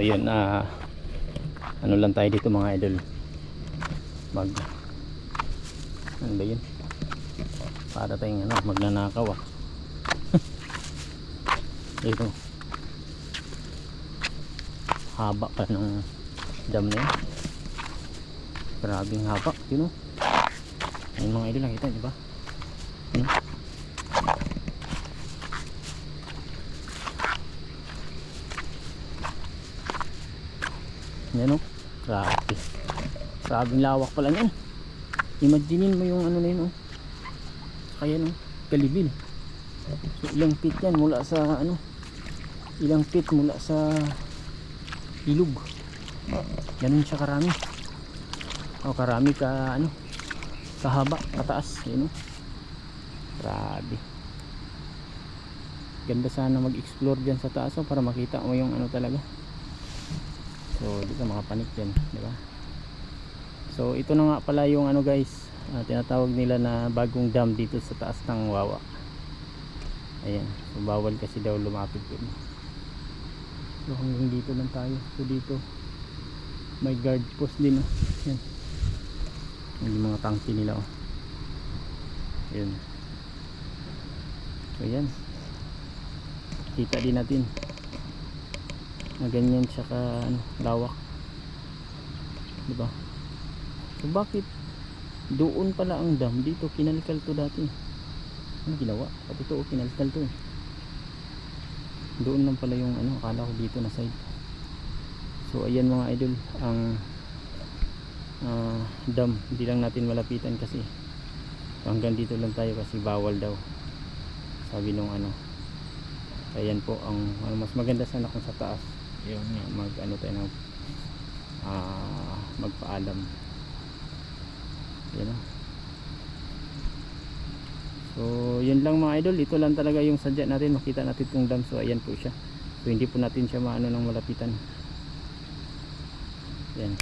So yun, ah ano lang tayo dito mga idol. Mag ano ba yun? Para tayong ano, magnanakaw ah. dito. Haba pa ng dam na yun. Grabing haba, yun oh. Ayun mga idol, nakita, di ba? Hmm? Yan o. Grabe. Grabing lawak pala yan. Imaginein mo yung ano na yun o. Kaya no. Kalibil. So, ilang feet yan mula sa ano. Ilang feet mula sa ilog. Ganun siya karami. O karami ka ano. Kahaba, kataas. Yan o. Grabe. Ganda sana mag-explore dyan sa taas o para makita mo yung ano talaga. So, di ka makapanik din, di ba? So, ito na nga pala yung ano guys, ah, tinatawag nila na bagong dam dito sa taas ng Wawa. Ayan, so bawal kasi daw lumapit dun. So, hanggang dito lang tayo. So, dito may guard post din, oh. Yan. Yung mga tangki nila, oh. Ayan. So, yan. Kita din natin na ganyan siya ka ano, lawak. Di ba so bakit doon pala ang dam? Dito kinalikal to dati. Ano ginawa? Pati to oh, kinalikal to eh. doon lang pala yung ano akala ko dito na side. So ayan mga idol ang ah, dam. Hindi lang natin malapitan kasi hanggang dito lang tayo kasi bawal daw sabi nung ano. Ayan po ang ano, mas maganda sana kung sa taas yung mag ano tayo ng ah, magpaalam. Yan o so yun lang mga idol. Ito lang talaga yung sadya natin. Makita natin itong dam. So ayan po siya. So hindi po natin siya maano ng malapitan. Yan